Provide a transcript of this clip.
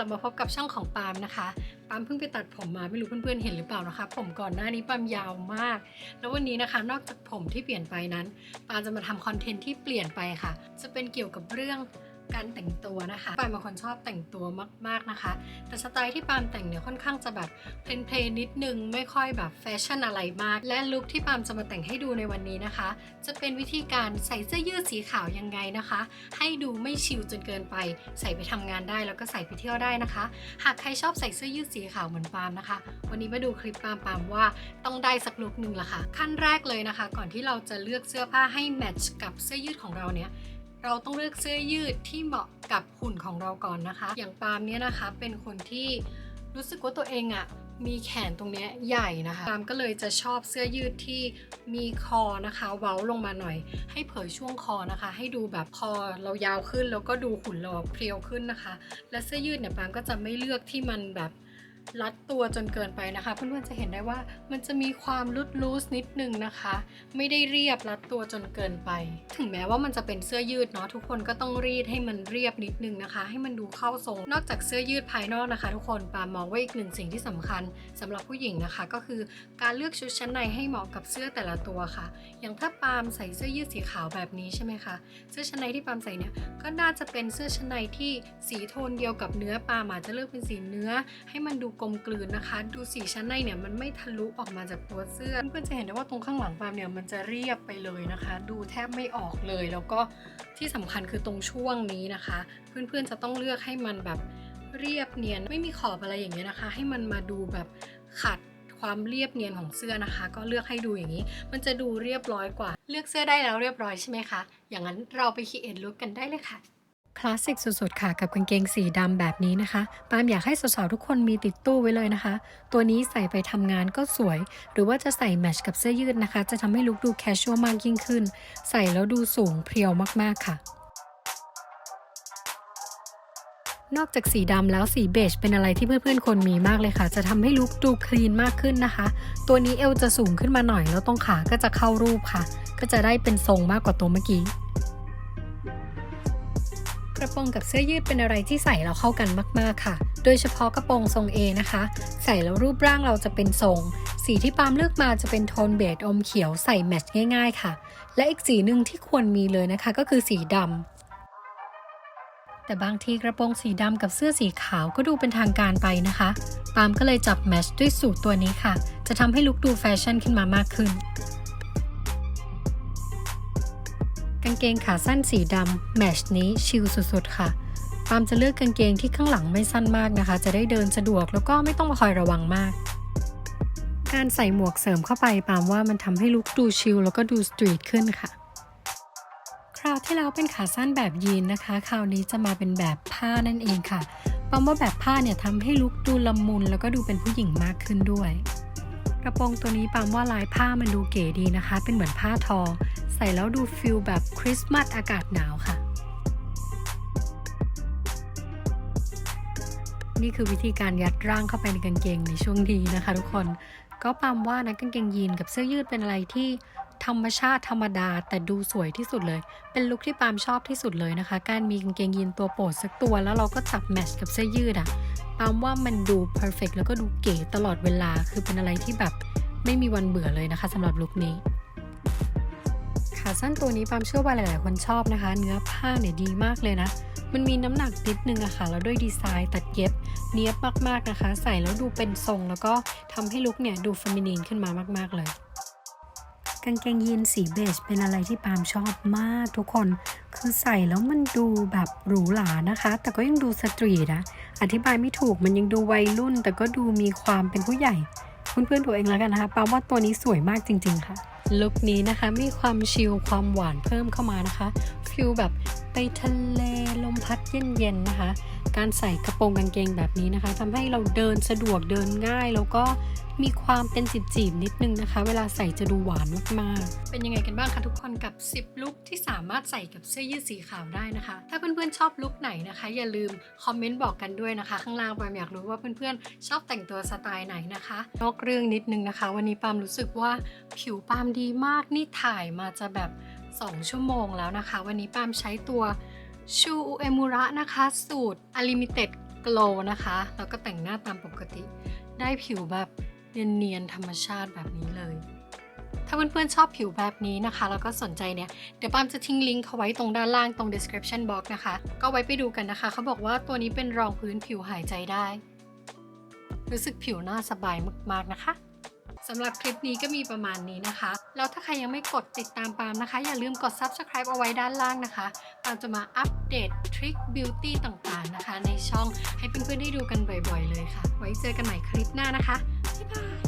ลับมาพบกับช่องของปาล์มนะคะ ปาล์มเพิ่งไปตัดผมมาไม่รู้เพื่อนๆเห็นหรือเปล่านะคะ ผมก่อนหน้านี้ปาล์มยาวมาก แล้ววันนี้นะคะนอกจากผมที่เปลี่ยนไปนั้น ปาล์มจะมาทำคอนเทนต์ที่เปลี่ยนไปค่ะ จะเป็นเกี่ยวกับเรื่อง การแต่งตัวนะคะปามเป็นคนชอบแต่งตัวมากๆนะคะ แต่สไตล์ที่ปามแต่งเนี่ยค่อนข้างจะแบบเพลนๆนิดนึงไม่ค่อยแบบแฟชั่นอะไรมาก และลุคที่ปามจะมาแต่งให้ดูในวันนี้นะคะ จะเป็นวิธีการใส่เสื้อยืดสีขาวยังไงนะคะ ให้ดูไม่ชิลจนเกินไป ใส่ไปทำงานได้แล้วก็ใส่ไปเที่ยวได้นะคะ หากใครชอบใส่เสื้อยืดสีขาวเหมือนปามนะคะ วันนี้มาดูคลิปปามปามว่าต้องได้สักลุคหนึ่งละค่ะขั้นแรกเลยนะคะ ก่อนที่เราจะเลือกเสื้อผ้าให้แมทช์กับเสื้อยืดของเราเนี่ย เราต้องเลือกเสื้อยืดที่เหมาะกับหุ่นของเราก่อนนะคะ อย่างปาล์มเนี่ยนะคะ เป็นคนที่รู้สึกว่าตัวเองอะมีแขนตรงเนี้ยใหญ่นะคะปาล์มก็เลยจะชอบเสื้อยืดที่มีคอนะคะ เว้าลงมาหน่อย ให้เผยช่วงคอนะคะ ให้ดูแบบคอเรายาวขึ้นแล้วก็ดูหุ่นเราเพรียวขึ้นนะคะ และเสื้อยืดเนี่ยปาล์มก็จะไม่เลือกที่มันแบบ รัดตัวจนเกินไปนะคะ เพื่อนๆจะเห็นได้ว่ามันจะมีความลุดลูสนิดนึงนะคะ ไม่ได้เรียบรัดตัวจนเกินไป ถึงแม้ว่ามันจะเป็นเสื้อยืดเนาะทุกคนก็ต้องรีดให้มันเรียบนิดนึงนะคะ ให้มันดูเข้าทรง นอกจากเสื้อยืดภายนอกนะคะ ทุกคนปามองว่าอีกหนึ่งสิ่งที่สำคัญสำหรับผู้หญิงนะคะ ก็คือการเลือกชุดชั้นในให้เหมาะกับเสื้อแต่ละตัวค่ะ อย่างถ้าปามใส่เสื้อยืดสีขาวแบบนี้ใช่ไหมคะเสื้อชั้นในที่ปามใส่เนี่ยก็น่าจะเป็นเสื้อชั้นในที่สีโทนเดียวกับเนื้อปามอาจจะเลือกเป็นสีเนื้อให้มันดูกลมกลืนนะคะ ดูสีชั้นในเนี่ยมันไม่ทะลุออกมาจากตัวเสื้อเพื่อนๆจะเห็นได้ว่าตรงข้างหลังปามเนี่ยมันจะเรียบไปเลยนะคะ ดูแทบไม่ออกเลย แล้วก็ที่สำคัญคือตรงช่วงนี้นะคะ เพื่อนๆจะต้องเลือกให้มันแบบเรียบเนียนไม่มีขอบอะไรอย่างเงี้ยนะคะ ให้มันมาดูแบบขัดความเรียบเนียนของเสื้อนะคะ ก็เลือกให้ดูอย่างนี้ มันจะดูเรียบร้อยกว่า เลือกเสื้อได้แล้วเรียบร้อยใช่ไหมคะอย่างนั้นเราไปคีเอ็ดลุกกันได้เลยค่ะ คลาสสิกสุดๆ ค่ะ กับกางเกงสีดำแบบนี้นะคะ ปาล์มอยากให้สาวๆ ทุกคนมีติดตู้ไว้เลยนะคะ ตัวนี้ใส่ไปทำงานก็สวย หรือว่าจะใส่แมชกับเสื้อยืดนะคะ จะทำให้ลุคดูแคชชวลมากยิ่งขึ้น ใส่แล้วดูสูงเพรียวมากๆค่ะนอกจากสีดำแล้วสีเบจเป็นอะไรที่เพื่อนๆคนมีมากเลยค่ะ จะทำให้ลุคดูคลีนมากขึ้นนะคะ ตัวนี้เอวจะสูงขึ้นมาหน่อยแล้วตรงขาก็จะเข้ารูปค่ะ ก็จะได้เป็นทรงมากกว่าตัวเมื่อกี้ กระโปรงกับเสื้อยืดเป็นอะไรที่ใส่แล้วเข้ากันมาก ๆ ค่ะ โดยเฉพาะกระโปรงทรง A นะคะ ใส่แล้วรูปร่างเราจะเป็นทรง สีที่ปาล์มเลือกมาจะเป็นโทนเบจอมเขียวใส่แมทช์ง่าย ๆ ค่ะ และอีกสีหนึ่งที่ควรมีเลยนะคะ ก็คือสีดำแต่บางทีกระโปรงสีดำกับเสื้อสีขาวก็ดูเป็นทางการไปนะคะ ปามก็เลยจับแมชด้วยสูตรตัวนี้ค่ะ จะทำให้ลุคดูแฟชั่นขึ้นมามากขึ้นางเกงขาสั้นสีดำแมชนี้ชิลสุดๆ ค่ะปามจะเลือกกางเกงที่ข้างหลังไม่สั้นมากนะคะ จะได้เดินสะดวกแล้วก็ไม่ต้องมาคอยระวังมาก การใส่หมวกเสริมเข้าไปปามว่ามันทำให้ลุคดูชิลแล้วก็ดูสตรีทขึ้นค่ะ คราวที่แล้วเป็นขาสั้นแบบยีนนะคะ คราวนี้จะมาเป็นแบบผ้านั่นเองค่ะปามว่าแบบผ้าเนี่ยทำให้ลุคดูละมุนแล้วก็ดูเป็นผู้หญิงมากขึ้นด้วย กระโปรงตัวนี้ปามว่าลายผ้ามันดูเก๋ดีนะคะ เป็นเหมือนผ้าทอ ใส่แล้วดูฟิลแบบคริสต์มาสอากาศหนาวค่ะ นี่คือวิธีการยัดร่างเข้าไปในกางเกงในช่วงดีนะคะ ทุกคนก็ปาล์มว่านะกางเกงยีนกับเสื้อยืดเป็นอะไรที่ธรรมชาติธรรมดาแต่ดูสวยที่สุดเลย เป็นลุคที่ปาล์มชอบที่สุดเลยนะคะ การมีกางเกงยีนตัวโปรดสักตัว แล้วเราก็จับแมชกับเสื้อยืดอะปาล์มว่ามันดูเพอร์เฟกแล้วก็ดูเก๋ตลอดเวลาคือเป็นอะไรที่แบบไม่มีวันเบื่อเลยนะคะสำหรับลุคนี้ ขาสั้นตัวนี้ปามเชื่อว่าหลายๆ คนชอบนะคะ เนื้อผ้าเนี่ยดีมากเลยนะ มันมีน้ำหนักนิดนึงอะค่ะ แล้วด้วยดีไซน์ตัดเย็บเนียบมากๆนะคะ ใส่แล้วดูเป็นทรง แล้วก็ทำให้ลุคเนี่ยดูเฟมินีนขึ้นมามากๆเลยกางเกงยีนสีเบจเป็นอะไรที่ปามชอบมากทุกคน คือใส่แล้วมันดูแบบหรูหรานะคะ แต่ก็ยังดูสตรีทนะ อธิบายไม่ถูกมันยังดูวัยรุ่น แต่ก็ดูมีความเป็นผู้ใหญ่ เพื่อนๆตัวเองแล้วกันนะคะปามว่าตัวนี้สวยมากจริง ๆ ค่ะ ลุคนี้นะคะ มีความชิลความหวานเพิ่มเข้ามานะคะฟิลแบบไปทะเลลมพัดเย็นๆนะคะ การใส่กระโปรงกางเกงแบบนี้นะคะทำให้เราเดินสะดวกเดินง่าย แล้วก็มีความเป็นจีบๆนิดนึงนะคะ เวลาใส่จะดูหวานมากๆ เป็นยังไงกันบ้างคะทุกคนกับ 10 ลุคที่สามารถใส่กับเสื้อยืดสีขาวได้นะคะ ถ้าเพื่อนๆชอบลุคไหนนะคะ อย่าลืมคอมเมนต์บอกกันด้วยนะคะ ข้างล่างปามอยากรู้ว่าเพื่อนๆชอบแต่งตัวสไตล์ไหนนะคะ นอกเรื่องนิดนึงนะคะ วันนี้ปามรู้สึกว่าผิวปามดีมากนี่ถ่ายมาจะแบบ 2 ชั่วโมงแล้วนะคะ วันนี้ปามใช้ตัว ชูอุเอมูระนะคะ สูตร Unlimited glow นะคะ แล้วก็แต่งหน้าตามปกติ ได้ผิวแบบเนียนๆธรรมชาติแบบนี้เลย ถ้าเพื่อนๆชอบผิวแบบนี้นะคะ แล้วก็สนใจเนี่ย เดี๋ยวปามจะทิ้งลิงก์เขาไว้ตรงด้านล่างตรง description box นะคะ ก็ไว้ไปดูกันนะคะ เขาบอกว่าตัวนี้เป็นรองพื้นผิวหายใจได้ รู้สึกผิวหน้าสบายมากๆนะคะ สำหรับคลิปนี้ก็มีประมาณนี้นะคะ แล้วถ้าใครยังไม่กดติดตามปามนะคะ อย่าลืมกด subscribe เอาไว้ด้านล่างนะคะปามจะมาอัปเดตทริคบิวตี้ต่างๆนะคะ ในช่องให้เพื่อนๆได้ดูกันบ่อยๆเลยค่ะ ไว้เจอกันใหม่คลิปหน้านะคะบ๊ายบาย